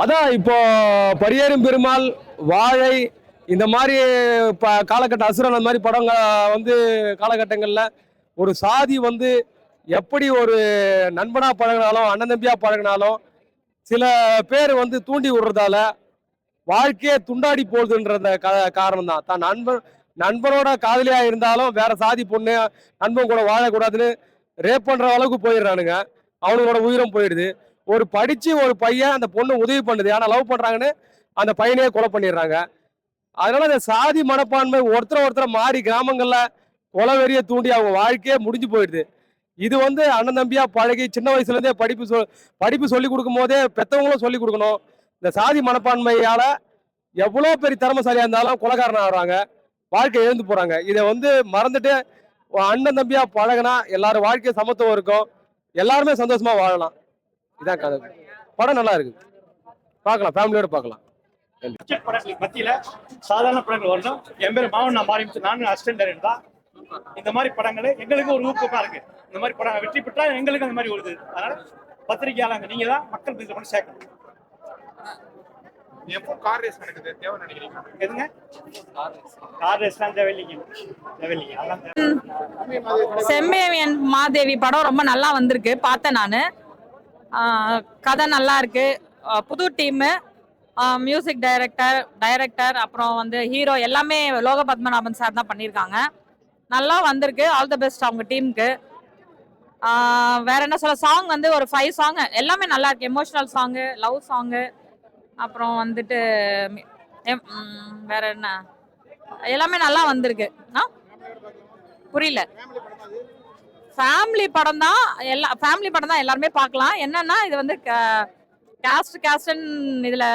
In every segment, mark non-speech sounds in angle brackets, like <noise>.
அதான் இப்போ பரியேறும் பெருமாள் வாழை இந்த மாதிரி ப காலகட்ட அசுரன் அந்த மாதிரி படங்க வந்து காலகட்டங்களில் ஒரு சாதி வந்து எப்படி ஒரு நண்பனாக பழகினாலும் அண்ணன் தம்பியாக பழகினாலும் சில பேர் வந்து தூண்டி விடுறதால வாழ்க்கையே துண்டாடி போகுதுன்ற க காரணம் தான் தான் நண்பன் நண்பனோட காதலியாக இருந்தாலும் வேற சாதி பொண்ணு நண்பன் கூட வாழக்கூடாதுன்னு ரேப் பண்ணுற அளவுக்கு போயிடுறானுங்க. அவனுங்களோட உயிரும் போயிடுது. ஒரு படிச்சு ஒரு பையன் அந்த பொண்ணு உதவி பண்ணுது. ஆனால் லவ் பண்றாங்கன்னு அந்த பையனையே கொலை பண்ணிடுறாங்க. அதனால இந்த சாதி மனப்பான்மை ஒருத்தர் ஒருத்தர் மாறி கிராமங்கள்ல கொலவெறிய தூண்டி அவங்க வாழ்க்கையே முடிஞ்சு போயிடுது. இது வந்து அண்ணன் தம்பியா பழகி சின்ன வயசுல இருந்தே படிப்பு சொல் படிப்பு சொல்லி கொடுக்கும் போதே பெத்தவங்களும் சொல்லி கொடுக்கணும். இந்த சாதி மனப்பான்மையால எவ்வளோ பெரிய திறமைசாலியா இருந்தாலும் கொலகாரனா ஆகுறாங்க. வாழ்க்கை எழுந்து போறாங்க. இதை வந்து மறந்துட்டு அண்ணன் தம்பியா பழகினா எல்லாரும் வாழ்க்கை சமத்துவம் இருக்கும். எல்லாருமே சந்தோஷமா வாழலாம். இதான் கதை. படம் நல்லா இருக்கு. பார்க்கலாம் ஃபேமிலியோட பார்க்கலாம். படங்களுக்கு மத்தியில சாதாரண படங்கள் வரணும். என் பேர் மாவன் நான் மாறி நானும் அசிஸ்டன்ட் டைரக்டர் தான். இந்த மாதிரி படங்கள் எங்களுக்கு ஒரு ஊக்கமா இருக்கு. இந்த மாதிரி படம் வெற்றி பெற்றா எங்களுக்கு அந்த மாதிரி வருது. அதனால பத்திரிகையாளங்க நீங்க தான் மக்கள் இதை கொண்டு சேர்க்கணும். எப்போ கார் ரேஸ் நடக்குது? தேவை நினைக்கிறீங்க எதுங்க? கார் ரேஸ்லாம் தேவையில்லைங்க. தேவையில்லைங்க. அதெல்லாம் தேவை. செம்மேவியன் மாதேவி படம் ரொம்ப நல்லா வந்திருக்கு. பார்த்தேன் நான். கதை நல்லா இருக்கு. புது டீமு மியூசிக் டைரக்டர் டைரக்டர் அப்புறம் வந்து ஹீரோ எல்லாமே லோக பத்மநாபன் சார் தான் பண்ணியிருக்காங்க நல்லா வந்திருக்கு. ஆல் த பெஸ்ட் அவங்க டீமுக்கு வேற என்ன சொல்ல சாங் வந்து ஒரு ஃபைவ் சாங் எல்லாமே நல்லா இருக்கு. எமோஷனல் சாங்கு லவ் சாங்கு அப்புறம் வந்துட்டு வேற என்ன? எல்லாமே நல்லா வந்திருக்கு. ஆ? புரியல. ஃபேமிலி படம் தான் எல்லா ஃபேமிலி படம் தான் எல்லாருமே பார்க்கலாம். என்னன்னா இது வந்து கேஸ்ட் கேஸ்ட்னு இதில்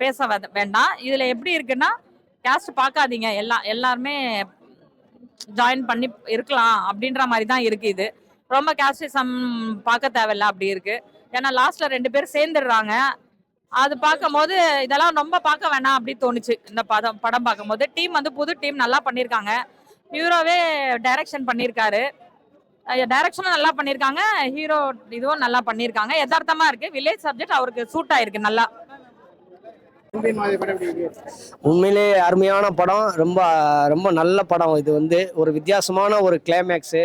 பேச வேண்டாம். இதில் எப்படி இருக்குன்னா கேஸ்ட் பார்க்காதீங்க. எல்லா எல்லாருமே ஜாயின் பண்ணி இருக்கலாம் அப்படின்ற மாதிரி தான் இருக்கு இது. ரொம்ப கேஸ்டிசம் பார்க்க தேவையில்ல அப்படி இருக்கு. ஏன்னா லாஸ்ட்ல ரெண்டு பேர் சேர்ந்துடுறாங்க. அது பார்க்கும்போது இதெல்லாம் ரொம்ப பார்க்க வேணாம் அப்படி தோணுச்சு. இந்த படம் படம் பார்க்கும்போது. டீம் வந்து புது டீம் நல்லா பண்ணியிருக்காங்க. பியூரோவே டைரக்ஷன் பண்ணியிருக்காரு. டைரக்ஷனும் நல்லா பண்ணியிருக்காங்க ஹீரோ இதுவும் நல்லா பண்ணியிருக்காங்க யதார்த்தமா இருக்கு. வில்லேஜ் சப்ஜெக்ட் அவருக்கு சூட் ஆயிருக்கு நல்லா. உண்மையிலே அருமையான படம். ரொம்ப ரொம்ப நல்ல படம். இது வந்து ஒரு வித்தியாசமான ஒரு கிளைமேக்ஸு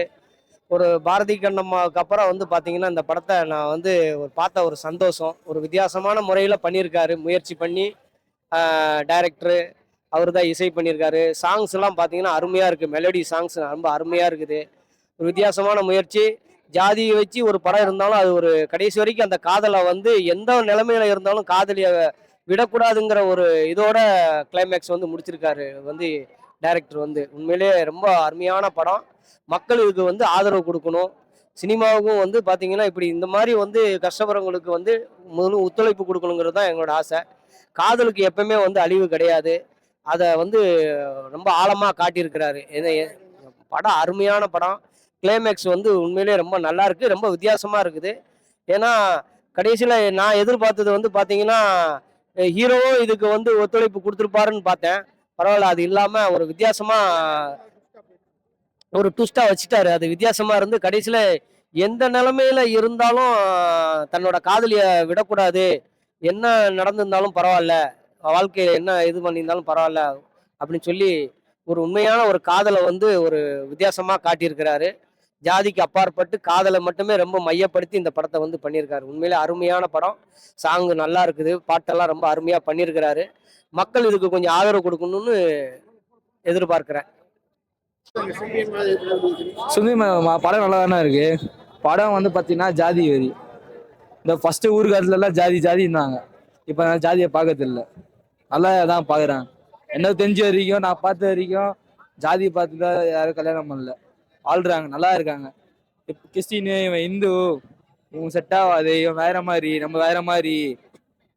ஒரு பாரதி கண்ணம்மாவுக்கு அப்புறம் வந்து பார்த்தீங்கன்னா இந்த படத்தை நான் வந்து ஒரு பார்த்த ஒரு சந்தோஷம். ஒரு வித்தியாசமான முறையில் பண்ணியிருக்காரு முயற்சி பண்ணி டைரக்டரு அவர் தான் இசை பண்ணியிருக்காரு சாங்ஸ் எல்லாம் பார்த்தீங்கன்னா அருமையாக இருக்குது மெலடி சாங்ஸ் ரொம்ப அருமையாக இருக்குது. ஒரு வித்தியாசமான முயற்சி. ஜாதியை வச்சு ஒரு படம் இருந்தாலும் அது ஒரு கடைசி வரைக்கும் அந்த காதலை வந்து எந்த நிலைமையில இருந்தாலும் காதலியை விடக்கூடாதுங்கிற ஒரு இதோட கிளைமேக்ஸ் வந்து முடிச்சிருக்காரு வந்து டைரக்டர் வந்து. உண்மையிலே ரொம்ப அருமையான படம். மக்கள் இதுக்கு வந்து ஆதரவு கொடுக்கணும். சினிமாவுக்கும் வந்து பார்த்தீங்கன்னா இப்படி இந்த மாதிரி வந்து கஷ்டப்படுறவங்களுக்கு வந்து முழு ஒத்துழைப்பு கொடுக்கணுங்கிறது தான் எங்களோட ஆசை. காதலுக்கு எப்பவுமே வந்து அழிவு கிடையாது. அதை வந்து ரொம்ப ஆழமாக காட்டியிருக்கிறாரு. இது படம் அருமையான படம். கிளைமேக்ஸ் வந்து உண்மையிலேயே ரொம்ப நல்லா இருக்குது ரொம்ப வித்தியாசமாக இருக்குது. ஏன்னா கடைசியில் நான் எதிர்பார்த்தது வந்து பார்த்தீங்கன்னா ஹீரோவும் இதுக்கு வந்து ஒத்துழைப்பு கொடுத்துருப்பாருன்னு பார்த்தேன். பரவாயில்ல அது இல்லாமல் ஒரு வித்தியாசமாக ஒரு ட்விஸ்ட்டாக வச்சுட்டாரு. அது வித்தியாசமாக இருந்து கடைசியில் எந்த நிலமையில இருந்தாலும் தன்னோட காதலியை விடக்கூடாது. என்ன நடந்திருந்தாலும் பரவாயில்ல வாழ்க்கையில் என்ன இது பண்ணியிருந்தாலும் பரவாயில்ல அப்படின்னு சொல்லி ஒரு உண்மையான ஒரு காதலை வந்து ஒரு வித்தியாசமாக காட்டியிருக்கிறாரு. ஜாதிக்கு அப்பாற்பட்டு காதலை மட்டுமே ரொம்ப மையப்படுத்தி இந்த படத்தை வந்து பண்ணியிருக்காரு. உண்மையிலே அருமையான படம். சாங்கு நல்லா இருக்குது. பாட்டெல்லாம் ரொம்ப அருமையாக பண்ணியிருக்கிறாரு. மக்கள் இதுக்கு கொஞ்சம் ஆதரவு கொடுக்கணும்னு எதிர்பார்க்குறேன். சுந்தி படம் நல்லா தானே இருக்கு. படம் வந்து பார்த்தீங்கன்னா ஜாதி வெறி. இந்த ஃபஸ்ட்டு ஊருக்காரத்துலலாம் ஜாதி ஜாதி இருந்தாங்க இப்போ நான் ஜாதியை பார்க்கறதில்ல. நல்லா தான் பார்க்குறேன் என்ன தெரிஞ்ச வரைக்கும் நான் பார்த்த வரைக்கும் ஜாதியை பார்த்து தான் யாரும் கல்யாணம் பண்ணல. ஆள்றாங்க நல்லா இருக்காங்க. இப்போ கிறிஸ்டின் இவன் இந்து இவன் செட் ஆகாது இவன் வேற மாதிரி நம்ம வேற மாதிரி.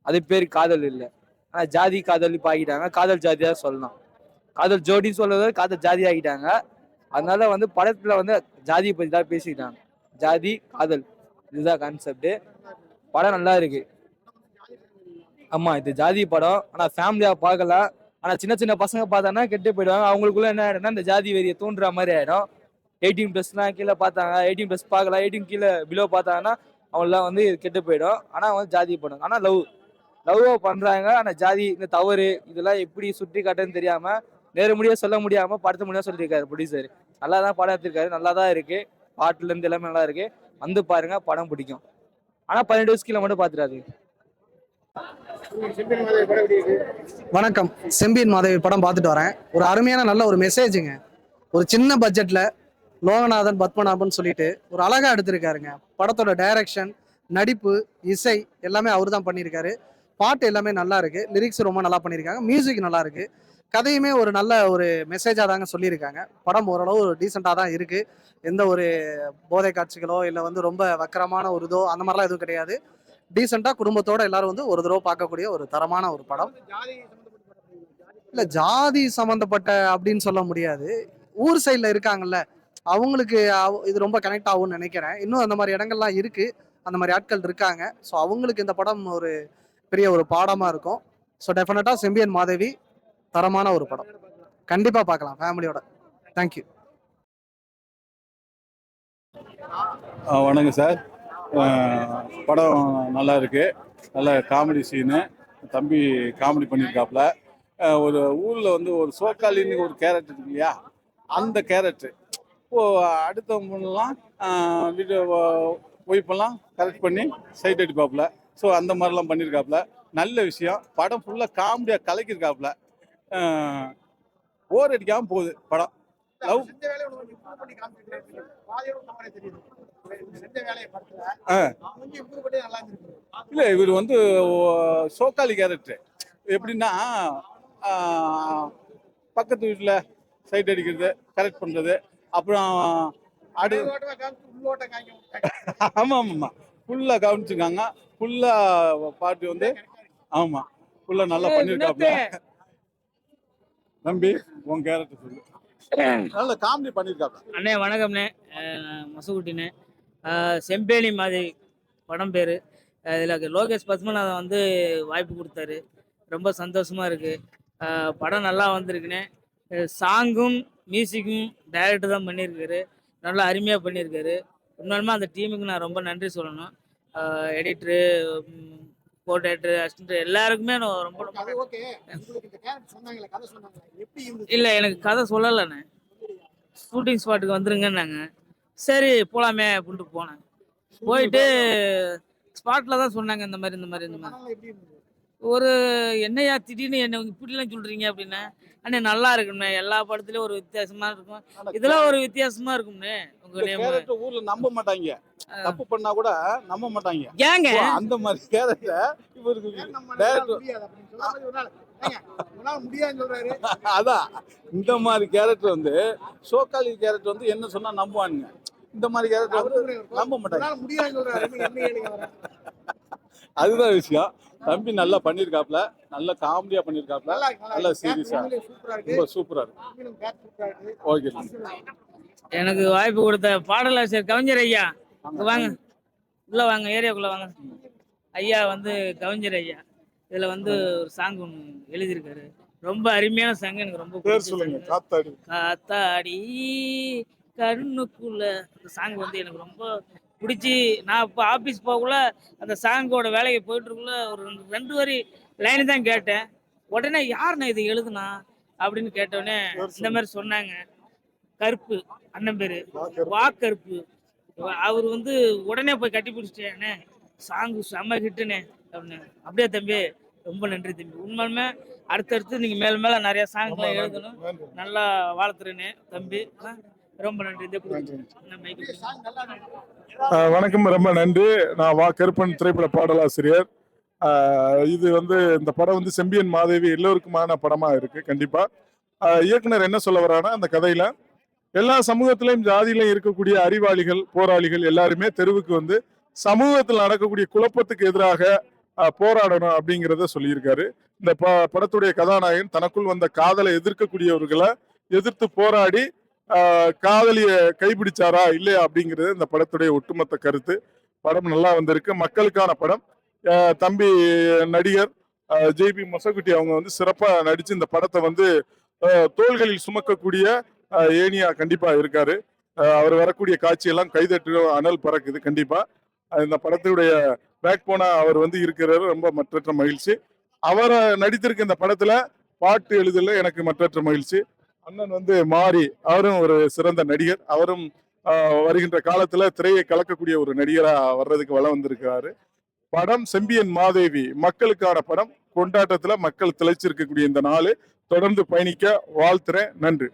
அது பேர் காதல் இல்லை. ஆனால் ஜாதி காதல் இப்போ ஆகிட்டாங்க காதல் ஜாதியாக சொல்லலாம் காதல் ஜோடின்னு சொல்றது காதல் ஜாதி ஆகிட்டாங்க அதனால வந்து படத்துல வந்து ஜாதியை பற்றி தான் பேசிக்கிட்டாங்க. ஜாதி காதல். இதுதான் கான்செப்ட் படம் நல்லா இருக்கு. ஆமா இது ஜாதி படம். ஆனா ஃபேமிலியா பார்க்கலாம் ஆனா சின்ன சின்ன பசங்க பார்த்தாங்கன்னா கெட்டு போயிடுவாங்க. அவங்களுக்குள்ள என்ன ஆயிடும்னா இந்த ஜாதி வெறியை தூண்டுற மாதிரி ஆயிடும். எயிட்டீன் ப்ளஸ்லாம் கீழே பார்த்தாங்க. எயிட்டீன் ப்ளஸ் பார்க்கலாம் எயிட்டீன் கீழே பிலோ பார்த்தாங்கன்னா அவங்களாம் வந்து கெட்டு போயிடும். ஆனால் வந்து ஜாதி படம் ஆனால் லவ் லவ்வை பண்ணுறாங்க ஆனால் ஜாதி இந்த தவறு இதெல்லாம் எப்படி சுற்றி காட்டுன்னு தெரியாமல் நேர்முடியாக சொல்ல முடியாமல் படத்து முடியாது சொல்லியிருக்காரு ப்ரொடியூசர் நல்லா தான் படம் எடுத்திருக்காரு. நல்லா தான் இருக்குது பாட்டுலேருந்து எல்லாமே நல்லா இருக்கு. வந்து பாருங்க படம் பிடிக்கும். ஆனால் பன்னெண்டு வயசு கீழே மட்டும் பார்த்துடாது வணக்கம். செம்பியன் மாதவி படம் பார்த்துட்டு வரேன். ஒரு அருமையான நல்ல ஒரு மெசேஜுங்க ஒரு சின்ன பட்ஜெட்ல லோகநாதன் பத்மநாபன் சொல்லிட்டு ஒரு அழகா எடுத்திருக்காருங்க. படத்தோட டைரக்ஷன் நடிப்பு இசை எல்லாமே அவர் தான் பண்ணியிருக்காரு. பாட்டு எல்லாமே நல்லா இருக்கு. லிரிக்ஸ் ரொம்ப நல்லா பண்ணியிருக்காங்க. மியூசிக் நல்லா இருக்கு. கதையுமே ஒரு நல்ல ஒரு மெசேஜாக தாங்க சொல்லியிருக்காங்க. படம் ஓரளவு டீசெண்டாக தான் இருக்கு. எந்த ஒரு போதை காட்சிகளோ இல்லை வந்து ரொம்ப வக்கரமான ஒரு இதோ அந்த மாதிரிலாம் எதுவும் கிடையாது. டீசெண்டாக குடும்பத்தோட எல்லாரும் வந்து ஒரு தடவை பார்க்கக்கூடிய ஒரு தரமான ஒரு படம். இல்லை ஜாதி சம்மந்தப்பட்ட அப்படின்னு சொல்ல முடியாது. ஊர் சைடில் இருக்காங்கல்ல அவங்களுக்கு இது ரொம்ப கனெக்ட் ஆகும்னு நினைக்கிறேன். இன்னும் அந்த மாதிரி இடங்கள்லாம் இருக்கு. அந்த மாதிரி ஆட்கள் இருக்காங்க. ஸோ அவங்களுக்கு இந்த படம் ஒரு பெரிய ஒரு பாடமாக இருக்கும். ஸோ டெஃபினட்டாக செம்பியன் மாதவி தரமான ஒரு படம். கண்டிப்பாக பார்க்கலாம் ஃபேமிலியோட தேங்க்யூ ஆ, வணக்கம் சார். படம் நல்லா இருக்கு. நல்ல காமெடி சீனு தம்பி காமெடி பண்ணியிருக்காப்புல ஒரு ஊரில் வந்து ஒரு சோக்காலின்னு ஒரு கேரக்டர் இருக்கு இல்லையா? அந்த கேரக்டர் இப்போ அடுத்தவங்கலாம் வீட்டு ஒய்ஃபெல்லாம் கரெக்ட் பண்ணி சைட் அடிப்பாப்புல ஸோ அந்த மாதிரிலாம் பண்ணியிருக்காப்புல நல்ல விஷயம். படம் ஃபுல்லாக காமெடியாக கலக்கியிருக்காப்புல போர் அடிக்காமல் போகுது படம். லவ். இல்லை இவர் வந்து சோக்காளி கேரக்டர் எப்படின்னா பக்கத்து வீட்டில் சைட் அடிக்கிறது கரெக்ட் பண்ணுறது அப்புறம் அடு. ஆமாம் ஆமாம் ஃபுல்லாக கவனிச்சுக்காங்க ஃபுல்லாக பாட்டு வந்து ஆமாம் ஃபுல்லாக நல்லா பண்ணியிருக்காப்புல நம்பி உன் கேரக்டர் சொல்லு. நல்ல காமெடி பண்ணியிருக்காப்புல அண்ணே வணக்கம்ண்ணே. மசுகுட்டிண்ணே. செம்பேலி மாதிரி படம் பேர். இதில் லோகேஷ் பத்மநாதன் வந்து வாய்ப்பு கொடுத்தாரு. ரொம்ப சந்தோஷமா இருக்கு. அஹ் படம் நல்லா வந்திருக்குண்ணே. சாங்கும் மியூசிக்கும் டைரக்டர் தான் பண்ணியிருக்காரு. நல்லா அருமையாக பண்ணியிருக்காரு. உண்மையுமே அந்த டீமுக்கு நான் ரொம்ப நன்றி சொல்லணும். எடிட்ரு கோடேட்ரு அசிஸ்டன்ட் எல்லாருக்குமே நான் ரொம்ப? இல்லை எனக்கு கதை சொல்லலைண்ணே. ஷூட்டிங் ஸ்பாட்டுக்கு வந்துருங்கன்னாங்க. சரி போகலாமே அப்படின்ட்டு போனேன். போயிட்டு ஸ்பாட்டில் தான் சொன்னாங்க இந்த மாதிரி இந்த மாதிரி இந்த மாதிரி? ஒரு என்னையா திடீர்னு என்ன இப்படிலாம் சொல்கிறீங்க அப்படின்னா அண்ணே நல்லா இருக்கும்ண்ணே. எல்லா படத்துலையும் ஒரு வித்தியாசமா இருக்கும். இதெல்லாம் ஒரு வித்தியாசமா இருக்கும்ண்ணே உங்க நேம். கேரக்டர் ஊர்ல நம்ப மாட்டாங்க. தப்பு பண்ணா கூட நம்ப மாட்டாங்க. ஏங்க? அந்த மாதிரி கேரக்டர் இவருக்கு. <laughs> அதான். இந்த மாதிரி கேரக்டர் வந்து சோக்காளி கேரக்டர் வந்து என்ன சொன்னா நம்புவானுங்க. இந்த மாதிரி கேரக்டர் வந்து நம்ப மாட்டாங்க. <laughs> அதுதான் விஷயம். தம்பி நல்லா பண்ணியிருக்காப்ல நல்ல காமெடியா பண்ணியிருக்காப்ல நல்லா இருக்கு. ரொம்ப சூப்பரா இருக்கு. ஓகே எனக்கு வாய்ப்பு கொடுத்த பாடலாசிரியர் கவிஞர் ஐயா. வாங்க. உள்ள வாங்க ஏரியாக்குள்ள வாங்க. ஐயா வந்து கவிஞர் ஐயா. இதுல வந்து ஒரு சாங் ஒன்று எழுதியிருக்காரு. ரொம்ப அருமையான சாங் எனக்கு ரொம்ப பேர் சொல்லுங்க. காத்தாடி. காத்தாடி கண்ணுக்குள்ள. அந்த சாங் வந்து எனக்கு ரொம்ப பிடிச்சி நான் இப்போ ஆஃபீஸ் போகக்குள்ள அந்த சாங்கோட வேலைக்கு போயிட்டு இருக்குள்ள ஒரு ரெண்டு- ரெண்டு வரி லைன் தான் கேட்டேன். உடனே யாருண்ணே இது எழுதுனா? அப்படின்னு கேட்டோடனே இந்த மாதிரி சொன்னாங்க. கருப்பு அண்ணன் பேரு. வாக்கருப்பு. அவர் வந்து உடனே போய் கட்டி பிடிச்சிட்டேனே சாங்கு செம்ம ஹிட்டுனே அப்படின்னு. அப்படியே தம்பி? ரொம்ப நன்றி தம்பி. உண்மையுமே அடுத்தடுத்து நீங்க மேல மேல நிறைய சாங்ஸ்லாம் எழுதணும். நல்லா வாழ்த்துறேனே தம்பி. ரொம்ப நன்றி. வணக்கம் ரொம்ப நன்றி. நான் வா கருப்பன் திரைப்பட பாடலாசிரியர். இது வந்து இந்த படம் வந்து செம்பியன் மாதேவி எல்லோருக்குமான படமா இருக்கு கண்டிப்பா. இயக்குனர் என்ன சொல்ல வரானா அந்த கதையில எல்லா சமூகத்திலையும் ஜாதியிலையும் இருக்கக்கூடிய அறிவாளிகள் போராளிகள் எல்லாருமே தெருவுக்கு வந்து சமூகத்தில் நடக்கக்கூடிய குழப்பத்துக்கு எதிராக போராடணும் அப்படிங்கிறத சொல்லியிருக்காரு. இந்த ப படத்துடைய கதாநாயகன் தனக்குள் வந்த காதலை எதிர்க்கக்கூடியவர்களை எதிர்த்து போராடி காதலியை கைப்பிடிச்சாரா இல்லையா அப்படிங்கிறது இந்த படத்துடைய ஒட்டுமொத்த கருத்து. படம் நல்லா வந்திருக்கு. மக்களுக்கான படம். தம்பி நடிகர் ஜேபி மொசகுட்டி அவங்க வந்து சிறப்பாக நடித்து இந்த படத்தை வந்து தோள்களில் சுமக்கக்கூடிய ஏனியா கண்டிப்பாக இருக்காரு. அவர் வரக்கூடிய காட்சியெல்லாம் கைதட்டு அனல் பறக்குது கண்டிப்பாக இந்த படத்துடைய பேக் போனா அவர் வந்து இருக்கிறாரு. ரொம்ப மற்றற்ற மகிழ்ச்சி. அவரை நடித்திருக்க இந்த படத்துல பாட்டு எழுதல எனக்கு மற்றற்ற மகிழ்ச்சி. அண்ணன் வந்து மாறி அவரும் ஒரு சிறந்த நடிகர். அவரும் ஆஹ், வருகின்ற காலத்துல திரையை கலக்கக்கூடிய ஒரு நடிகரா வர்றதுக்கு வளம் வந்திருக்கிறாரு. படம் செம்பியன் மாதேவி மக்களுக்கான படம். கொண்டாட்டத்துல மக்கள் திளைச்சிருக்கக்கூடிய இந்த நாள். தொடர்ந்து பயணிக்க வாழ்த்துறேன். நன்றி.